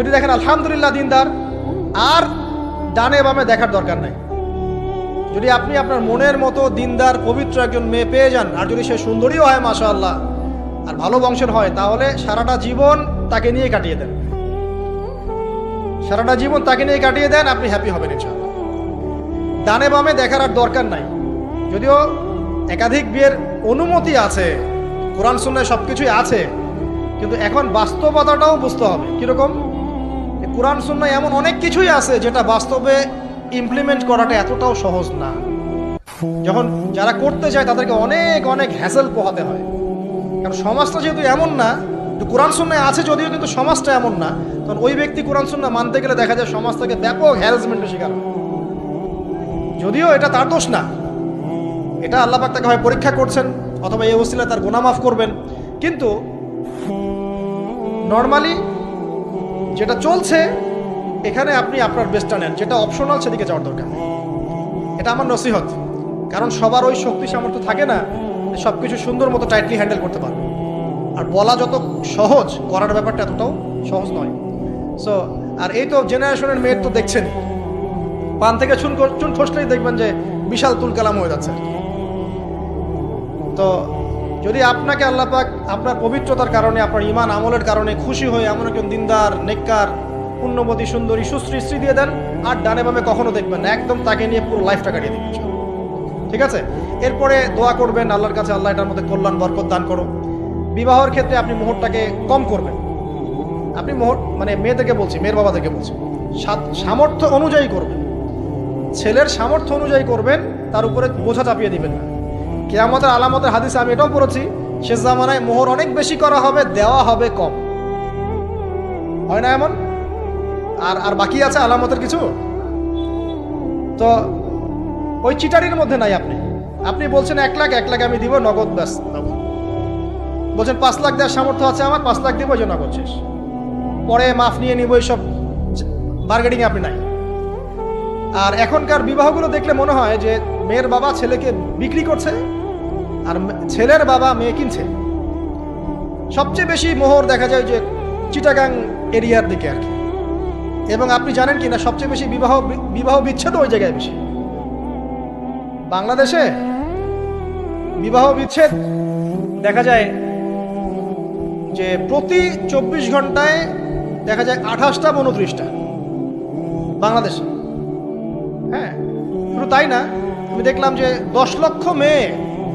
যদি দেখেন আলহামদুলিল্লাহ দিনদার, আর ডানে বামে দেখার দরকার নাই। যদি আপনি আপনার মনের মতো দিনদার, পবিত্র একজন মেয়ে পেয়ে যান, আর যদি সে সুন্দরীও হয় মাশা আল্লাহ আর ভালো বংশের হয়, তাহলে সারাটা জীবন তাকে নিয়ে কাটিয়ে দেন। সারাটা জীবন তাকে নিয়ে কাটিয়ে দেন, আপনি হ্যাপি হবেন ইনশাআল্লাহ। ডানে বামে দেখার আর দরকার নাই। যদিও একাধিক বিয়ের অনুমতি আছে, কোরআন শুনে সব কিছুই আছে, কিন্তু এখন বাস্তবতাটাও বুঝতে হবে। কীরকম? কোরআন শুননায় এমন অনেক কিছুই আছে যেটা বাস্তবে ইমপ্লিমেন্ট করাটা এতটাও সহজ না। যখন যারা করতে চায় তাদেরকে অনেক অনেক হ্যাসেল পোহাতে হয়। কারণ সমাজটা যেহেতু এমন না কোরআন শুননায় আছে যদিও, কিন্তু সমাজটা এমন না। কারণ ওই ব্যক্তি কোরআন শুননা মানতে গেলে দেখা যায় সমাজ থেকে ব্যাপক হ্যারাসমেন্টের শিকার যদিও এটা তার দোষ না। এটা আল্লাহ পাক তাকে হয় পরীক্ষা করছেন, অথবা এই ওসিলা তার গুনাহ মাফ করবেন। কিন্তু নর্মালি যেটা চলছে, এখানে আপনি আপনার বেস্টটা নেন। যেটা অপশনাল সেদিকে যাওয়ার দরকার। এটা আমার নসিহত। কারণ সবার ওই শক্তি সামর্থ্য থাকে না সব কিছু সুন্দর মতো টাইটলি হ্যান্ডেল করতে পারবে। আর বলা যত সহজ, করার ব্যাপারটা এতটাও সহজ নয়। সো আর এই তো জেনারেশনের মেয়ের তো দেখছেন। পান থেকে চুন চুন খসলেই দেখবেন যে বিশাল তুল কালাম হয়ে যাচ্ছে। তো যদি আপনাকে আল্লাহ পাক আপনার পবিত্রতার কারণে, আপনার ইমান আমলের কারণে খুশি হয়ে এমন একজন দিনদার, নেককার, পুণ্যবতী, সুন্দরী, সুশ্রী স্ত্রী দিয়ে দেন, আর ডানে বামে কখনো দেখবেন একদম তাকে নিয়ে পুরো লাইফটা কাটিয়ে দিবেন ঠিক আছে? এরপরে দোয়া করবেন, আল্লাহর কাছে আল্লাহ এটার মধ্যে কল্যাণ, বরকত দান করো বিবাহের ক্ষেত্রে আপনি মোহরটাকে কম করবেন। আপনি মোহর মানে মেয়েদেরকে বলছি, মেয়ের বাবাদেরকে বলছি সামর্থ্য অনুযায়ী করবেন। ছেলের সামর্থ্য অনুযায়ী করবেন, তার উপরে বোঝা চাপিয়ে দিবেন না। কেয়ামতের আলামতের হাদিসে আমি এটাও পড়েছি শেষ জামানায় মোহর অনেক বেশি করা হবে, দেওয়া হবে কম। হয় না এমন? আর আর বাকি আছে আলামতের কিছু? তো ওই চিটারির মধ্যে নাই আপনি। আপনি বলছেন এক লাখ এক লাখ আমি দিব, নগদ ব্যাস, নগদ। বলছেন পাঁচ লাখ দেওয়ার সামর্থ্য আছে আমার, পাঁচ লাখ দিব ওই যে নগদ শেষ। পরে মাফ নিয়ে নিব, এইসব বার্গেটিং আপনি নাই। আর এখনকার বিবাহগুলো দেখলে মনে হয় যে মেয়ের বাবা ছেলেকে বিক্রি করছে আর ছেলের বাবা মেয়ে কিনছে। সবচেয়ে বেশি মোহর দেখা যায় যে চিটাগাং এরিয়ার দিকে আর কি। এবং আপনি জানেন কি না সবচেয়ে বেশি বিবাহ বিবাহ বিচ্ছেদ ওই জায়গায় বেশি। বাংলাদেশে বিবাহ বিচ্ছেদ দেখা যায় যে প্রতি চব্বিশ ঘন্টায় দেখা যায় আঠাশটা উনত্রিশটা। বাংলাদেশে। হ্যাঁ শুধু তাই না, আমি দেখলাম যে দশ লক্ষ মেয়ে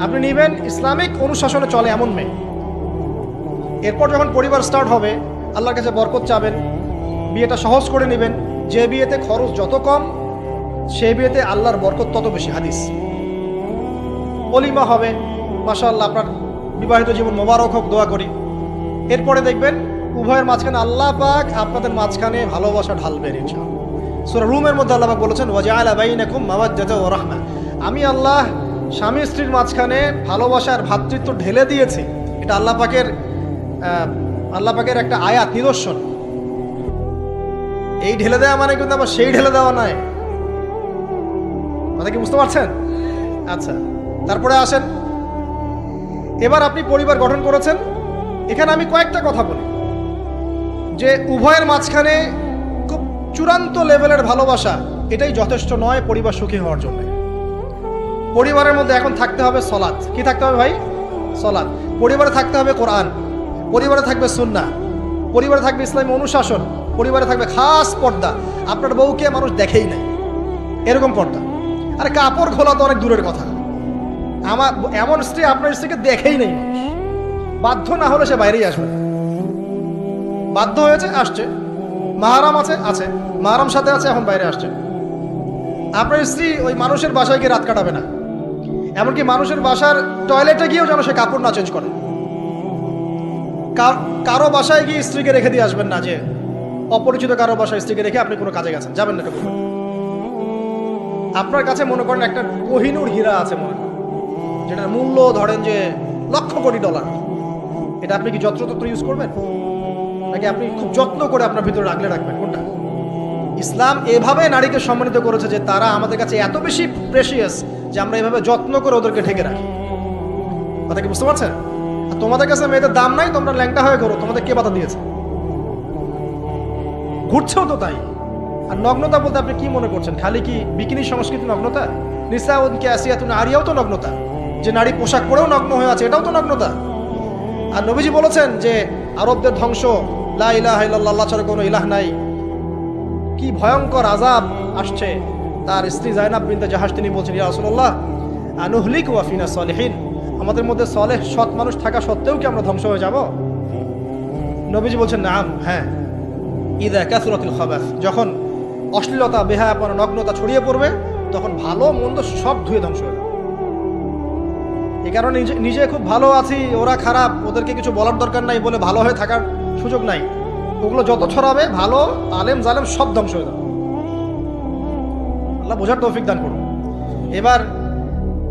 আপনি নেবেন, ইসলামিক অনুশাসনে চলে এমন মেয়ে। এরপর যখন পরিবার স্টার্ট হবে, আল্লাহর কাছে বরকত চাবেন, বিয়েটা সহজ করে নেবেন, যে বিয়েতে খরচ যত কম, সে বিয়েতে আল্লাহর বরকত তত বেশি। হাদিস। অলিমা হবে মাশা আল্লাহ আপনার বিবাহিত জীবন মোবারক হোক, দোয়া করি। এরপরে দেখবেন, উভয়ের মাঝখানে আল্লাহ পাক আপনাদের মাঝখানে ভালোবাসা ঢালবেন, ইনশাআল্লাহ। সূরা রুমের মধ্যে আল্লাহ পাক বলেছেন ওয়াজআলা বাইনাকুম মাওয়াজ্জাতা ওয়া রাহমা। আমি আল্লাহ স্বামী স্ত্রীর মাঝখানে ভালোবাসার ভ্রাতৃত্ব ঢেলে দিয়েছি, এটা আল্লাহ পাকের আল্লাহ পাকের একটা আয়াত, নিদর্শন। এই ঢেলে দেওয়া মানে কিন্তু আবার সেই ঢেলে দেওয়া নয়। কথা কি বুঝতে পারছেন? আচ্ছা তারপরে আসেন। এবার আপনি পরিবার গঠন করেছেন। এখানে আমি কয়েকটা কথা বলি। যে উভয়ের মাঝখানে খুব চূড়ান্ত লেভেলের ভালোবাসা, এটাই যথেষ্ট নয় পরিবার সুখী হওয়ার জন্য। পরিবারের মধ্যে এখন থাকতে হবে সলাদ কি থাকতে হবে ভাই? সলাদ পরিবারে থাকতে হবে কোরআন। পরিবারে থাকবে সুন্না। পরিবারে থাকবে ইসলামী অনুশাসন। পরিবারে থাকবে খাস পর্দা। আপনার বউকে মানুষ দেখেই নাই। এরকম পর্দা। আর কাপড় খোলা তো অনেক দূরের কথা। আমার এমন স্ত্রী আপনার স্ত্রীকে দেখেই নেই বাধ্য না হলে সে বাইরেই আসবে। বাধ্য হয়েছে, আসছে। মাহারাম আছে আছে। মাহারাম সাথে আছে, এখন বাইরে আসছে। আপনার স্ত্রী ওই মানুষের বাসায় গিয়ে রাত কাটাবে না। এমনকি মানুষের বাসার টয়লেটে গিয়েও যেন সে কাপড় না চেঞ্জ করে। কারও বাসায় গিয়ে স্ত্রীকে রেখে দিয়ে আসবেন না যে, অপরিচিত কারও বাসায় স্ত্রীকে রেখে আপনি কোনো কাজে গেছেন। যাবেন না আপনার কাছে মনে করেন একটা কোহিনুর হীরা আছে মনে করেন, যেটার মূল্য ধরেন যে লক্ষ কোটি ডলার এটা আপনি কি যত্রতত্র ইউজ করবেন? নাকি আপনি খুব যত্ন করে আপনার ভিতরে রাখলে রাখবেন? কোনটা? ইসলাম এভাবে নারীকে সম্মানিত করেছে যে তারা আমাদের কাছে এত বেশি প্রেশিয়াস যে আমরা এভাবে যত্ন করে ওদেরকে ঢেকে রাখি। কথা কি বুঝতে পারছেন? তোমাদের কাছে মেয়েদের দাম নাই, তোমরা ল্যাংটা হয়ে করো তোমাদের কে বাধা দিয়েছে? ঘুরছেও তো তাই। আর নগ্নতা বলতে আপনি কি মনে করছেন? খালি কি বিকিনি সংস্কৃতি নগ্নতা? নিসা উনকে আসিয়াতুন আরিয়াও তো নগ্নতা। যে নারী পোশাক পরেও নগ্ন হয়ে আছে, এটাও তো নগ্নতা। আর নবীজি বলেছেন যে আরবদের ধ্বংস, লা ইলাহ ইল্লাল্লাহ ছাড়া কোনো ইলাহ নাই। কি ভয়ঙ্কর আজাব আসছে। তার স্ত্রী জাইনাব বিনতে জাহাজ তিনি বলছেন, ইয়া রাসূলুল্লাহ, আনুহলিক ওয়াফিনা সলিহিন। আমাদের মধ্যে সলেহ সৎ মানুষ থাকা সত্ত্বেও কি আমরা ধ্বংস হয়ে যাব? নবীজি বলছেন, নাম হ্যাঁ। ইদা কাসুরাতুল খাবাস, যখন অশ্লীলতা, বেহায়াপনা, নগ্নতা ছড়িয়ে পড়বে, তখন ভালো মন্দ সব ধুয়ে ধ্বংস হয়ে এ কারণে নিজে খুব ভালো আছি, ওরা খারাপ, ওদেরকে কিছু বলার দরকার নাই বলে ভালো হয়ে থাকার সুযোগ নাই। ওগুলো যত ছড়াবে, ভালো, আলেম জালেম সব ধ্বংস হয়ে যাবে। আল্লাহ বোঝার তৌফিক দান করুন। এবার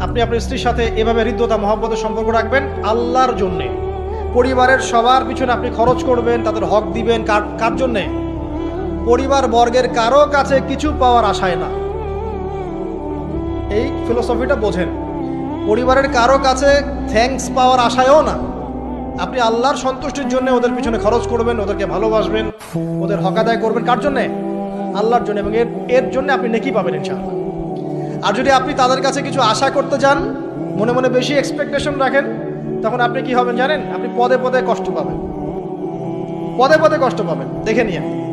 আপনি আপনার স্ত্রীর সাথে এভাবে হৃদ্যতা, মহব্বতের সম্পর্ক রাখবেন আল্লাহর জন্যে। পরিবারের সবার পিছনে আপনি খরচ করবেন, তাদের হক দিবেন, কার কার জন্যে? পরিবার বর্গের কারও কাছে কিছু পাওয়ার আশায় না। এই ফিলোসফিটা বোঝেন। পরিবারের কারও কাছে থ্যাঙ্কস পাওয়ার আশায়ও না। আপনি আল্লাহর সন্তুষ্টির জন্য ওদের পিছনে খরচ করবেন, ওদেরকে ভালোবাসবেন, ওদের হকাদায় করবেন। কার জন্যে? আল্লাহর জন্য এবং এর এর জন্য আপনি নেকি পাবেন ইনশাআল্লাহ। আর যদি আপনি তাদের কাছে কিছু আশা করতে যান, মনে মনে বেশি এক্সপেকটেশন রাখেন, তখন আপনি কি হবেন জানেন? আপনি পদে পদে কষ্ট পাবেন। পদে পদে কষ্ট পাবেন। দেখে নিয়ে।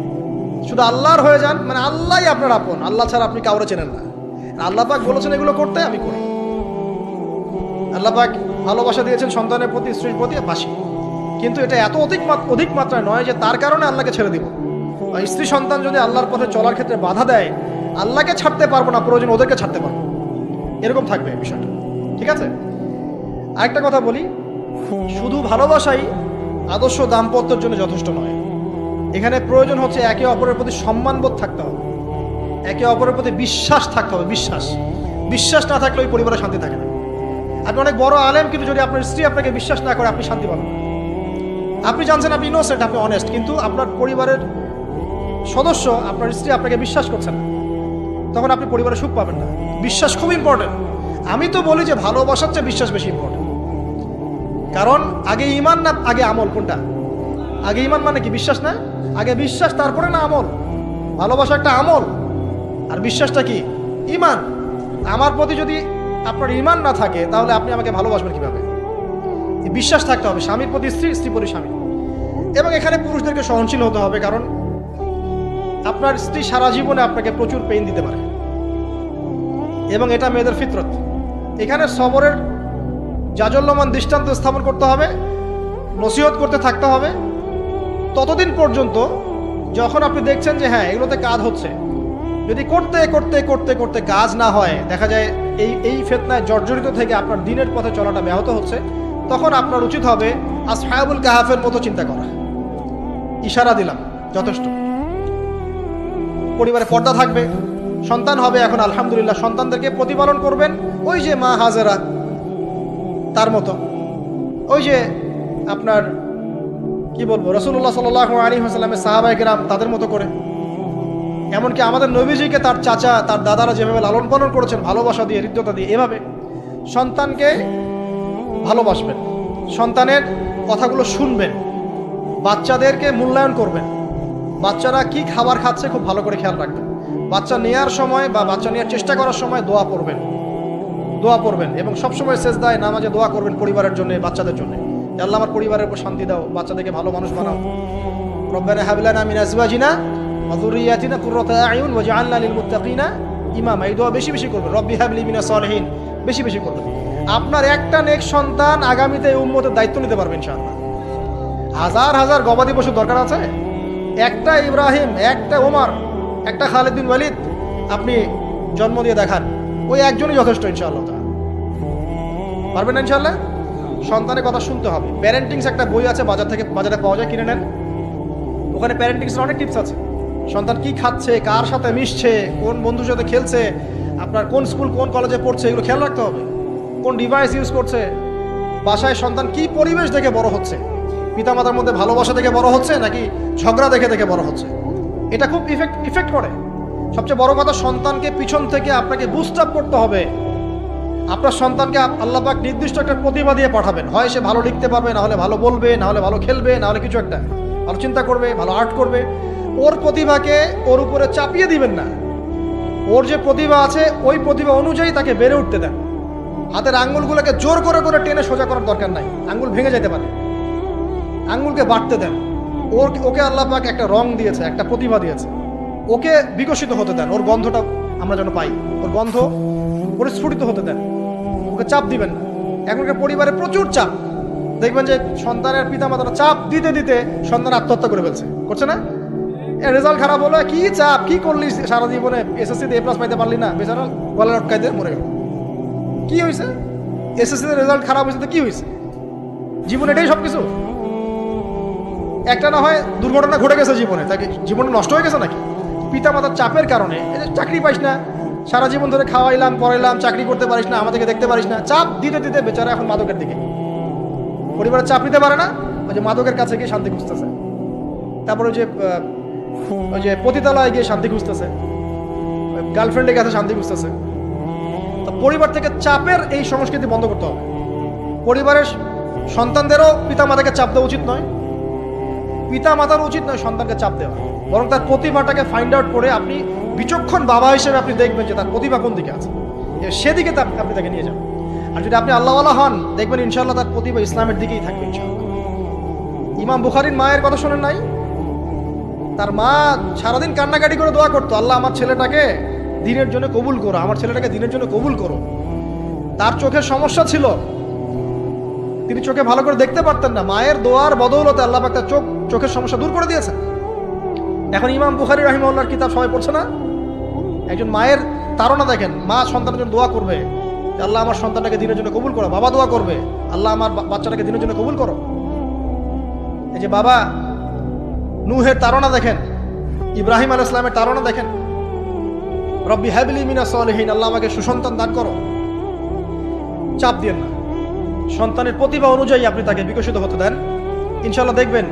শুধু আল্লাহর হয়ে যান মানে আল্লাহই আপনার আপন। আল্লাহ ছাড়া আপনি কাউরে চেনেন না। আল্লাহ পাক বলেছেন এগুলো করতে, আমি করি। আল্লাহ পাক ভালোবাসা দিয়েছেন সন্তানের প্রতি, স্ত্রীর প্রতি বাসি। কিন্তু এটা এত অধিক অধিক মাত্রায় নয় যে তার কারণে আল্লাহকে ছেড়ে দিব। স্ত্রী সন্তান যদি আল্লাহর পথে চলার ক্ষেত্রে বাধা দেয়, আল্লাহকে ছাড়তে পারব না, প্রয়োজন ওদেরকে ছাড়তে পারব এরকম থাকবে বিষয়টা। ঠিক আছে? আরেকটা কথা বলি, শুধু ভালোবাসাই আদর্শ দাম্পত্যের জন্য যথেষ্ট নয়। এখানে প্রয়োজন হচ্ছে একে অপরের প্রতি সম্মানবোধ থাকতে হবে। একে অপরের প্রতি বিশ্বাস থাকতে হবে, বিশ্বাস। বিশ্বাস না থাকলে ওই পরিবারে শান্তি থাকে না। আপনি অনেক বড় আলেম, কিন্তু যদি আপনার স্ত্রী আপনাকে বিশ্বাস না করে, আপনি শান্তি পাবেন আপনি জানছেন আপনি ইনোসেন্ট আপনি অনেস্ট কিন্তু আপনার পরিবারের সদস্য আপনার স্ত্রী আপনাকে বিশ্বাস করছে না। তখন আপনি পরিবারে সুখ পাবেন না। বিশ্বাস খুব ইম্পর্টেন্ট আমি তো বলি যে ভালোবাসার চেয়ে বিশ্বাস বেশি ইম্পর্টেন্ট কারণ আগে ইমান না, আগে আমল কোনটা? আগে ইমান মানে কি? বিশ্বাস না? আগে বিশ্বাস, তারপরে না আমল। ভালোবাসা একটা আমল। আর বিশ্বাসটা কি? ইমান। আমার প্রতি যদি আপনার ইমান না থাকে, তাহলে আপনি আমাকে ভালোবাসবেন কীভাবে? বিশ্বাস থাকতে হবে। স্বামীর প্রতি স্ত্রী স্ত্রী প্রতি স্বামী। এবং এখানে পুরুষদেরকে সহনশীল হতে হবে, কারণ আপনার স্ত্রী সারা জীবনে আপনাকে প্রচুর পেইন দিতে পারে। এবং এটা মেয়েদের ফিতরত। এখানে সবরের জাজল্যমান দৃষ্টান্ত স্থাপন করতে হবে, নসিহত করতে থাকতে হবে। ততদিন পর্যন্ত যখন আপনি দেখছেন যে হ্যাঁ এগুলোতে কাজ হচ্ছে, যদি করতে করতে করতে করতে কাজ না হয়, দেখা যায় এই এই ফেতনায় জর্জরিত থেকে আপনার দিনের পথে চলাটা ব্যাহত হচ্ছে, তখন আপনার উচিত হবে আসহাবুল কাহাফের মতো চিন্তা করা। ইশারা দিলাম, যথেষ্ট। পরিবারে পর্দা থাকবে। সন্তান হবে এখন, আলহামদুলিল্লাহ, সন্তানদেরকে প্রতিপালন করবেন। ওই যে মা হাজেরা, তার মতো। ওই যে আপনার, কি বলব রসুল্লাহ সাল আলী হাসালামের সাহাবাই গ্রাম তাদের মতো করে। এমনকি আমাদের নবীজিকে তার চাচা, তার দাদারা যেভাবে লালন পালন করেছেন, ভালোবাসা দিয়ে, হৃদ্যতা দিয়ে, এভাবে সন্তানকে ভালোবাসবেন। সন্তানের কথাগুলো শুনবেন। বাচ্চাদেরকে মূল্যায়ন করবেন। বাচ্চারা কি খাবার খাচ্ছে খুব ভালো করে খেয়াল রাখবেন। বাচ্চা নেওয়ার সময় বা বাচ্চা নেওয়ার চেষ্টা করার সময় দোয়া পড়বেন। দোয়া পড়বেন এবং সবসময় শেষ দায় নামাজে দোয়া করবেন পরিবারের জন্য, বাচ্চাদের জন্য। আল্লাহ আমার পরিবারের উপর শান্তি দাও, বাচ্চাদেরকে ভালো মানুষ বানাও। রব্বানা হাবলানা মিন আজওয়াজিনা ওয়া যুররিয়াতিনা কুররাতা আয়ুন ওয়াজআলনা লিল মুত্তাকিনা ইমামা। এই দোয়া বেশি বেশি করবেন। রব্বি হাবলি মিনাস সলিহিন। বেশি বেশি করবেন। আপনার একটা নেক সন্তান আগামীতে এই উম্মতের দায়িত্ব নিতে পারবেন ইনশাআল্লাহ। হাজার হাজার গবাদি পশু দরকার আছে? একটা ইব্রাহিম, একটা ওমর একটা খালিদ বিন ওয়ালিদ আপনি জন্ম দিয়ে দেখান। ওই একজনই যথেষ্ট ইনশাআল্লাহ তাআলা। পারবেন না ইনশাআল্লাহ? সন্তানের কথা শুনতে হবে। প্যারেন্টিংস একটা বই আছে, বাজার থেকে, বাজারে পাওয়া যায়, কিনে নেন। ওখানে প্যারেন্টিংসের অনেক টিপস আছে। সন্তান কি খাচ্ছে, কার সাথে মিশছে, কোন বন্ধুর সাথে খেলছে, আপনার কোন স্কুল, কোন কলেজে পড়ছে, এগুলো খেয়াল রাখতে হবে। কোন ডিভাইস ইউজ করছে, বাসায় সন্তান কি পরিবেশ দেখে বড় হচ্ছে। পিতামাতার মধ্যে ভালোবাসা দেখে বড় হচ্ছে নাকি ঝগড়া দেখে দেখে বড় হচ্ছে? এটা খুব ইফেক্ট ইফেক্ট করে। সবচেয়ে বড় কথা, সন্তানকে পিছন থেকে আপনাকে বুস্ট আপ করতে হবে। আপনার সন্তানকে আপ- আল্লাহ পাক নির্দিষ্ট একটা প্রতিভা দিয়ে পাঠাবেন। হয় সে ভালো লিখতে পারবে, না হলে ভালো বলবে, না হলে ভালো খেলবে, না হলে কিছু একটা। ভালো চিন্তা করবে, ভালো আর্ট করবে। ওর প্রতিভাকে ওর উপরে চাপিয়ে দিবেন না। ওর যে প্রতিভা আছে, ওই প্রতিভা অনুযায়ী তাকে বেড়ে উঠতে দেন। হাতের আঙ্গুলগুলোকে জোর করে করে টেনে সোজা করার দরকার নাই। আঙ্গুল ভেঙে যেতে পারে। আঙ্গুলকে বাড়তে দেন। ওর ওকে আল্লাহ পাক একটা রং দিয়েছে, একটা প্রতিভা দিয়েছে। ওকে বিকশিত হতে দেন, ওর গন্ধটা আমরা যেন পাই। ওর গন্ধ পরিস্ফুটিত হতে দেন। ওকে চাপ দিবেন না। এখনকার পরিবারে প্রচুর চাপ। দেখবেন যে সন্তানের পিতামাতারা চাপ দিতে দিতে সন্তান আত্মহত্যা করে ফেলছে। করছে না? রেজাল্ট খারাপ হলো কি চাপ? কি করলি সারা জীবনে এসএসসিতে এ প্লাস পাইতে পারলি না। বেচারা গলা লটকাইতে মরে গেল। কি হয়েছে এসএসসিতে রেজাল্ট খারাপ হয়েছে তো কি হয়েছে জীবন এটাই সব কিছু একটা না হয় দুর্ঘটনা ঘটে গেছে জীবনে, তাকে জীবনটা নষ্ট হয়ে গেছে নাকি? পিতা মাতার চাপের কারণে চাকরি পাইস না, সারা জীবন ধরে খাওয়াইলাম, পড়াইলাম, চাকরি করতে পারিস না, আমাদেরকে দেখতে পারিস না, চাপ দিতে দিতে বেচারা এখন মাদকের দিকে। পরিবারের চাপ নিতে পারে না, ওই যে মাদকের কাছে গিয়ে শান্তি খুঁজতেছে। তারপরে ওই যে ওই যে পতিতালয়ে গিয়ে শান্তি খুঁজতেছে। গার্লফ্রেন্ডের কাছে শান্তি খুঁজতেছে। তো পরিবার থেকে চাপের এই সংস্কৃতি বন্ধ করতে হবে। পরিবারের সন্তানদেরও পিতা মাতাকে চাপ দেওয়া উচিত নয়। পিতা মাতার উচিত নয় সন্তানকে চাপ দেওয়া। বরং তার প্রতিভাটাকে ফাইন্ড আউট করে আপনি বিচক্ষণ বাবা হিসেবে আপনি দেখবেন যে তার প্রতিভা কোন দিকে আছে। সেদিকে আপনি তাকে নিয়ে যাবেন আর যদি আপনি আল্লাহওয়ালা হন, দেখবেন ইনশাল্লাহ তার প্রতিভা ইসলামের দিকেই থাকবে ইমাম বুখারির মায়ের কথা শোনেন নাই? তার মা সারাদিন কান্নাকাটি করে দোয়া করতো, আল্লাহ, আমার ছেলেটাকে দিনের জন্য কবুল করো, আমার ছেলেটাকে দিনের জন্য কবুল করো। তার চোখের সমস্যা ছিল। তিনি চোখে ভালো করে দেখতে পারতেন না। মায়ের দোয়ার বদৌলতে আল্লাহ তার চোখ চোখের সমস্যা দূর করে দিয়েছেন এখন ইমাম বুখারি রাহিমউল্লাহর কিতাব সবাই পড়ছে না? একজন মায়ের তারা দেখেন, মা সন্তানের জন্য দোয়া করবে। আল্লাহ আমার সন্তানটাকে দিনের জন্য কবুল করো, বাবা দোয়া করবে। আল্লাহ আমার বাচ্চাটাকে দিনের জন্য কবুল করো। এই যে বাবা, নুহের তারা দেখেন, ইব্রাহিম আল ইসলামের তারা দেখেন। রব্বি হ্যাবিলি মিনা সলহীন, আল্লাহ আমাকে সুসন্তান দান করো। চাপ দিয়েন না। সন্তানের প্রতিভা অনুযায়ী আপনি তাকে বিকশিত হতে দেন। ইনশাল্লাহ দেখবেন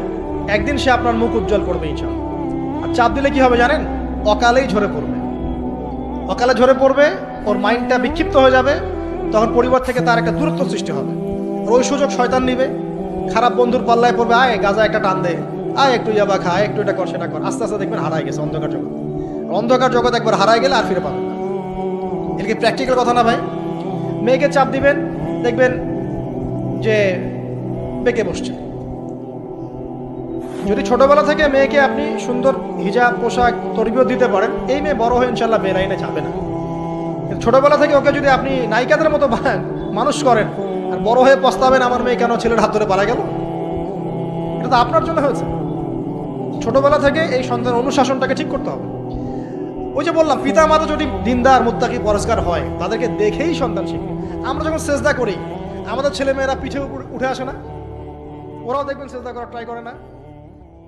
একদিন সে আপনার মুখ উজ্জ্বল করবে ইনশাল্লাহ আর চাপ দিলে কি হবে জানেন? অকালেই ঝরে পড়বে। অকালে ঝরে পড়বে, ওর মাইন্ডটা বিক্ষিপ্ত হয়ে যাবে, তখন পরিবার থেকে তার একটা দূরত্ব সৃষ্টি হবে। ওই সুযোগ শয়তান নিবে। খারাপ বন্ধুর পাল্লায় পড়বে, আয় গাজা একটা টান দে। আয়, একটু যাবা খা একটু এটা কর, সেটা কর। আস্তে আস্তে দেখবেন হারাই গেছে অন্ধকার জগৎ। অন্ধকার জগৎ একবার হারাই গেলে আর ফিরে পাবেন না। এটা কি প্র্যাকটিক্যাল কথা না ভাই? মেয়েকে চাপ দিবেন, দেখবেন যে বেঁকে বসছে। যদি ছোটবেলা থেকে মেয়েকে আপনি সুন্দর হিজাব, পোশাক, তরবিও দিতে পারেন, এই মেয়ে বড় হয়ে ইনশাল্লাহ বেলাইনে যাবে না। ছোটবেলা থেকে ওকে যদি আপনি নায়িকাদের মতো মানুষ করেন, আর বড় হয়ে পস্তাবেন আমার মেয়ে কেন ছেলের হাত ধরে পারা গেল? এটা তো আপনার জন্য হয়েছে। ছোটবেলা থেকে এই সন্তান অনুশাসনটাকে ঠিক করতে হবে। ওই যে বললাম পিতা মাতা যদি দিনদার, মুত্তাকি পরিষ্কার হয়, তাদেরকে দেখেই সন্তান শিখবে আমরা যখন সেজদা করি, আমাদের ছেলে মেয়েরা পিঠে উঠে আসে না। ওরাও দেখবেন সেজদা করার ট্রাই করে না।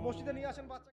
মসজিদে নিয়ে আসেন বাচ্চা